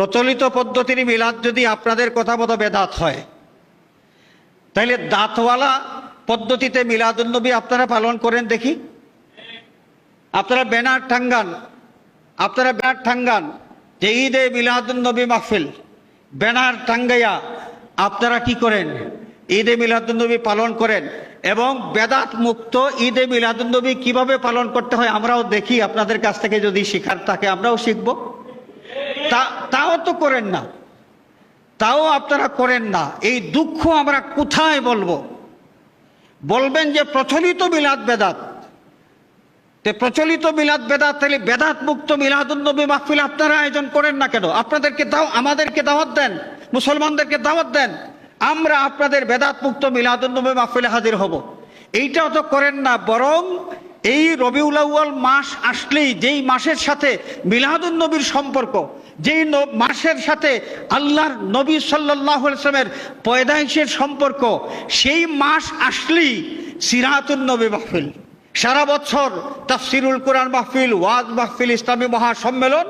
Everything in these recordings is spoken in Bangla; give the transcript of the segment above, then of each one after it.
প্রচলিত পদ্ধতির মিলাদ যদি আপনাদের কথা মতো বেদাত হয় তাহলে দাঁতওয়ালা পদ্ধতিতে মিলাদুন্নবী আপনারা পালন করেন দেখি। আপনারা ব্যানার ঠাঙ্গান, আপনারা ব্যানার ঠাঙ্গান, যে ঈদে মিলাদুন্নবী মাহফিল, ব্যানার টাঙ্গাইয়া আপনারা কি করেন? ঈদে মিলাদুন্নবী পালন করেন এবং বেদাত মুক্ত ঈদে মিলাদুন্নবী কীভাবে পালন করতে হয় আমরাও দেখি, আপনাদের কাছ থেকে যদি শিখার থাকে আমরাও শিখব। তাও তো করেন না। তাও আপনারা করেন না। এই দুঃখ আমরা কোথায় বলব? বলবেন যে প্রচলিত মিলাদ বেদাত। তে প্রচলিত মিলাদ বেদাত তাহলে বেদাত মুক্ত মিলাদুন্নবী মাহফিল আপনারা আয়োজন করেন না কেন? আপনাদেরকে দাও, আমাদেরকে দাওয়াত দেন, মুসলমানদেরকে দাওয়াত দেন। আমরা আপনাদের বেদাত মুক্ত মিলাদুন্নবী মাহফিলে হাজির হব। এইটাও তো করেন না, বরং এই রবিউল আউয়াল মাস আসলেই যেই মাসের সাথে মিলাদুন্নবীর সম্পর্ক, যেই মাসের সাথে আল্লাহর নবী সাল্লাহ ইসলামের পয়দাইশের সম্পর্ক, সেই মাস আসলেই সিরাতুন নবী মাহফিল। সারা বছর তাফসিরুল কোরআন মাহফিল, ওয়াজ মাহফিল, ইসলামী মহাসম্মেলন,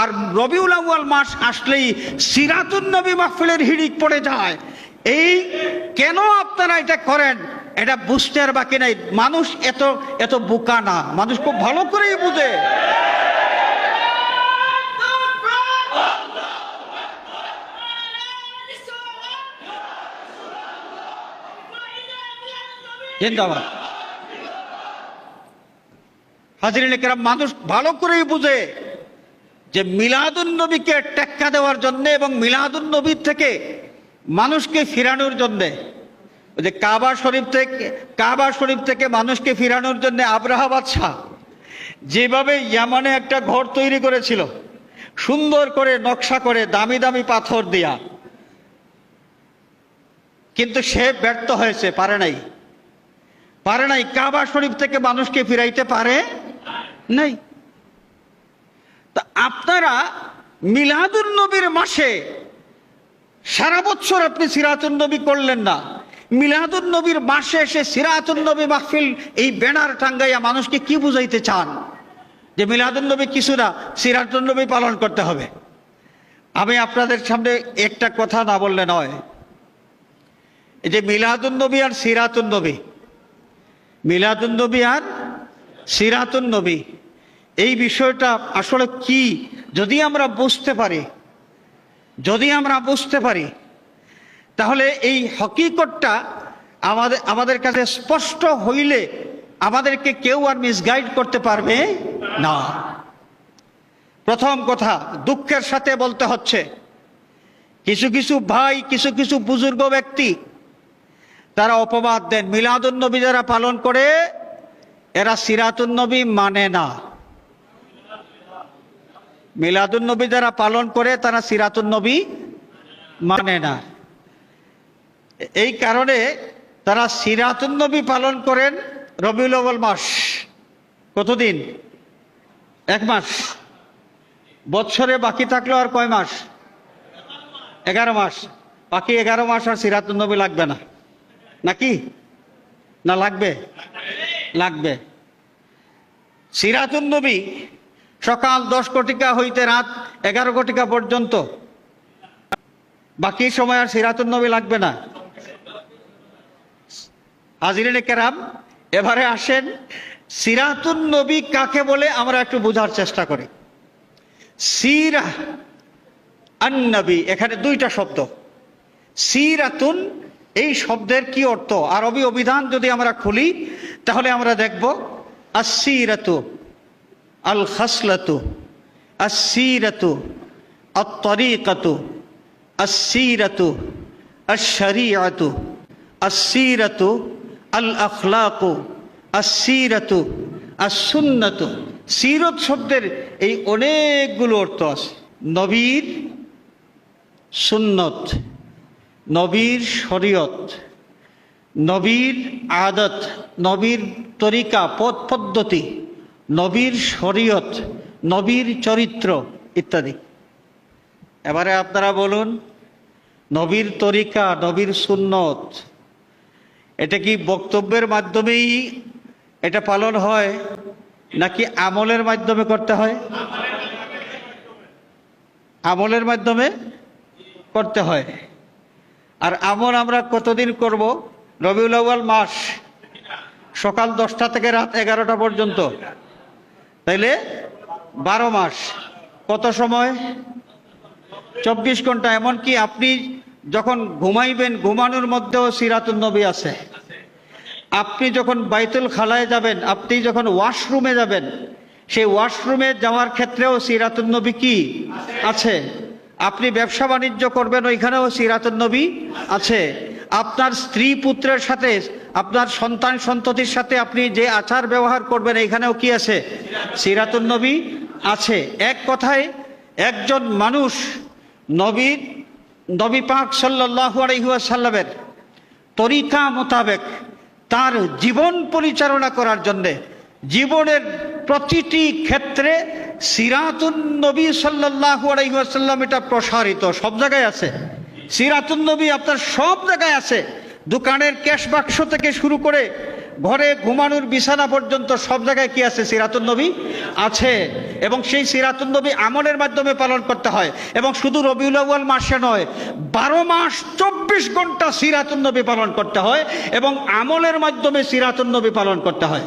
আর রবিউল আউয়াল মাস আসলেই সিরাতুন নবী মাহফিলের হিড়িক পড়ে যায়। এই কেন আপনারা এটা করেন? এটা বুঝতে আর বাকি নাই। মানুষ এত এত বোকা না। মানুষ খুব ভালো করেই বুঝে। মানুষ ভালো করেই বুঝে যে মিলাদুন নবীকে টেক্কা দেওয়ার জন্য এবং মিলাদুন নবীর থেকে মানুষকে ফিরানোর জন্যে যে কাবা শরীফ থেকে, কাবা শরীফ থেকে মানুষকে ফিরানোর জন্য আব্রাহা বাদশাহ যেভাবে ইয়ামানে একটা ঘর তৈরি করেছিল, সুন্দর করে নকশা করে দামি দামি পাথর দিয়া। কিন্তু সে ব্যর্থ হয়েছে, পারে নাই। পারে নাই, কাবা শরীফ থেকে মানুষকে ফিরাইতে পারে নাই। তা আপনারা মিলাদুন নবীর মাসে সারা বছর আপনি সিরাতুন নবী করলেন না। মিলাদুন নবীর মাসে এসে সিরাতুন নবী মাহফিল, এই ব্যানার টাঙ্গাইয়া মানুষকে কি বুঝাইতে চান? যে মিলাদুন নবী কিছু না, সিরাতুন নবী পালন করতে হবে। আমি আপনাদের সামনে একটা কথা না বললে নয়। যে মিলাদুন নবী আর সিরাতুন নবী। মিলাদুন নবী আর সিরাতুন নবী। এই বিষয়টা আসলে কি? যদি আমরা বুঝতে পারি, যদি আমরা বুঝতে পারি তাহলে এই হকিকতটা আমাদের আমাদের কাছে স্পষ্ট হইলে আমাদেরকে কেউ আর মিসগাইড করতে পারবে না। প্রথম কথা, দুঃখের সাথে বলতে হচ্ছে, কিছু কিছু ভাই, কিছু কিছু বুজুর্গ ব্যক্তি, তারা অপবাদ দেন, মিলাদুন নবী যারা পালন করে, এরা সিরাতুন নবী মানে না। মিলাদুন নবী যারা পালন করে, তারা সিরাতুন নবী মানে না। এই কারণে তারা সিরাতুন নবী পালন করেন রবিউল মাস। কতদিন? এক মাস। বৎসরে বাকি থাকল আর কয় মাস? এগারো মাস। বাকি এগারো মাস আর সিরাতুন নবী লাগবে না। নাকি? না, লাগবে? লাগবে। সিরাতুন নবী সকাল দশ কোটিকা হইতে রাত এগারো কোটিকা পর্যন্ত। বাকি সময় আর সিরাতুন নবী লাগবে না। হাজিরিনে কেরাম, এবারে আসেন, সিরাতুন নবী কাকে বলে আমরা একটু বোঝার চেষ্টা করি। সিরা আন্নবী, এখানে দুইটা শব্দ। সিরাতুন, এই শব্দের কি অর্থ? আরবি অভিধান যদি আমরা খুলি, তাহলে আমরা দেখব আসিরাতু আল খাসলাতু আসিরাতু আত্তরিকাতু আসিরাতু আশরিয়াতু আসিরাতু আল আখলাকু আসিরাতু আসুন্নাতু সিরত শব্দের এই অনেকগুলো অর্থ আছে। নবীর সুন্নত, নবীর শরীয়ত, নবীর আদত, নবীর তরিকা, পথ পদ্ধতি, নবীর শরীয়ত, নবীর চরিত্র ইত্যাদি। এবারে আপনারা বলুন, নবীর তরিকা, নবীর সুন্নত এটা কি বক্তব্যের মাধ্যমেই এটা পালন হয়, নাকি আমলের মাধ্যমে করতে হয়? আমলের মাধ্যমে করতে হয়। আর আমল আমরা কতদিন করব? রবিউল আউয়াল মাস, সকাল দশটা থেকে রাত এগারোটা পর্যন্ত। তাইলে বারো মাস, কত সময়? চব্বিশ ঘণ্টা। এমনকি আপনি যখন ঘুমাইবেন, ঘুমানোর মধ্যেও সিরাতুল নবী আছে। আপনি যখন বাইতুল খালায় যাবেন, আপনি যখন ওয়াশরুমে যাবেন, সেই ওয়াশরুমে যাওয়ার ক্ষেত্রেও সিরাতুল নবী কি আছে? আপনি ব্যবসা বাণিজ্য করবেন, ওইখানেও সিরাতুল নবী আছে। আপনার স্ত্রী পুত্রের সাথে, আপনার সন্তান সন্ততির সাথে আপনি যে আচার ব্যবহার করবেন, এইখানেও কি আছে? সিরাতুল নবী আছে। এক কথায়, একজন মানুষ নবী নবী পাক সাল্লাহ আলহিহাসাল্লামের তরিকা মোতাবেক তার জীবন পরিচালনা করার জন্যে জীবনের প্রতিটি ক্ষেত্রে সিরাতুন নবী সাল্লাহ আলাইসাল্লাম এটা প্রসারিত, সব জায়গায় আছে। সিরাতুন নবী আপনার সব জায়গায় আছে। দোকানের ক্যাশ বাক্স থেকে শুরু করে ঘরে ঘুমানোর বিছানা পর্যন্ত সব জায়গায় কি আছে? সিরাতুন নবী আছে। এবং সেই সিরাতুন নবী আমলের মাধ্যমে পালন করতে হয়। এবং শুধু রবিউল আউ্য়াল মাসে নয়, বারো মাস চব্বিশ ঘণ্টা সিরাতুন নবী পালন করতে হয় এবং আমলের মাধ্যমে সিরাতুন নবী পালন করতে হয়।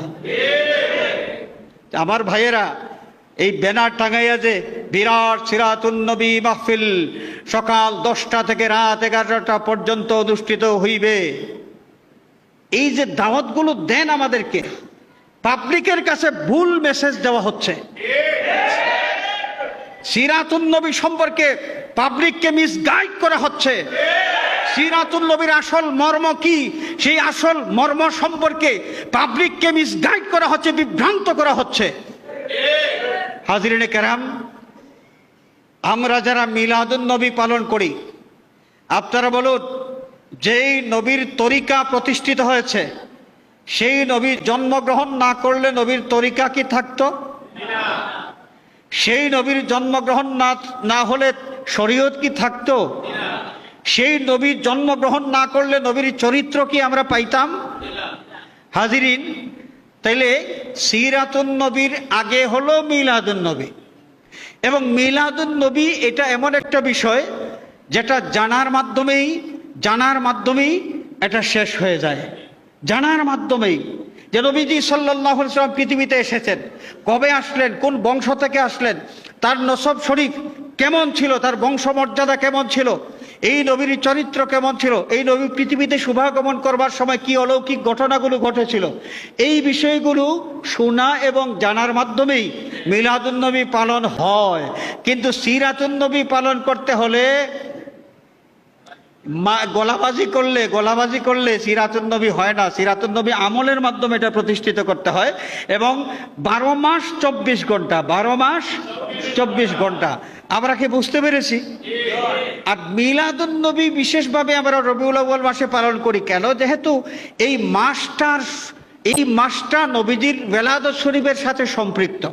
আমার ভাইয়েরা, এই ব্যানার টাঙাইয়া যে বিরাট সিরাতুন নবী মাহফিল সকাল দশটা থেকে রাত এগারোটা পর্যন্ত অনুষ্ঠিত হইবে। এই যে দাওয়াতগুলো দেন আমাদেরকে, পাবলিকের কাছে ভুল মেসেজ দেওয়া হচ্ছে। সিরাতুন নবী সম্পর্কে পাবলিককে মিসগাইড করা হচ্ছে। সিরাতুল নবীর আসল মর্ম কি? সেই আসল মর্ম সম্পর্কে পাবলিককে মিসগাইড করা হচ্ছে, বিভ্রান্ত করা হচ্ছে। হাজিরিনে কেরাম, আমরা যারা মিলাদুন নবী পালন করি, আপনারা বলুন যেই নবীর তরিকা প্রতিষ্ঠিত হয়েছে, সেই নবীর জন্মগ্রহণ না করলে নবীর তরিকা কি থাকতো? সেই নবীর জন্মগ্রহণ না না হলে শরীয়ত কি থাকতো? সেই নবীর জন্মগ্রহণ না করলে নবীর চরিত্র কি আমরা পাইতাম? হাজিরিন, তাইলে সিরাতুন নবীর আগে হলো মিলাদুন নবী। এবং মিলাদুন নবী এটা এমন একটা বিষয় যেটা জানার মাধ্যমেই জানার মাধ্যমেই এটা শেষ হয়ে যায়। জানার মাধ্যমেই যে নবীজি সাল্লাহ সাল্লাম পৃথিবীতে এসেছেন, কবে আসলেন, কোন বংশ থেকে আসলেন, তার নসব শরীফ কেমন ছিল, তার বংশমর্যাদা কেমন ছিল, এই নবীর চরিত্র কেমন ছিল, এই নবী পৃথিবীতে শুভাগমন করবার সময় কি অলৌকিক ঘটনাগুলো ঘটেছিল, এই বিষয়গুলো শোনা এবং জানার মাধ্যমেই মিলাদুন্নবী পালন হয়। কিন্তু সিরাতুন্নবী পালন করতে হলে মা, গলাবাজি করলে গলাবাজি করলে সিরাতুন নবী হয় না। সিরাতুন নবী আমলের মাধ্যমে এটা প্রতিষ্ঠিত করতে হয় এবং বারো মাস চব্বিশ ঘণ্টা, বারো মাস চব্বিশ ঘণ্টা। আমরা কি বুঝতে পেরেছি? আর মিলাদুন নবী বিশেষভাবে আমরা রবিউল আউ্য়াল মাসে পালন করি কেন? যেহেতু এই মাসটার, এই মাসটা নবীজির বেলাদত শরীফের সাথে সম্পৃক্ত।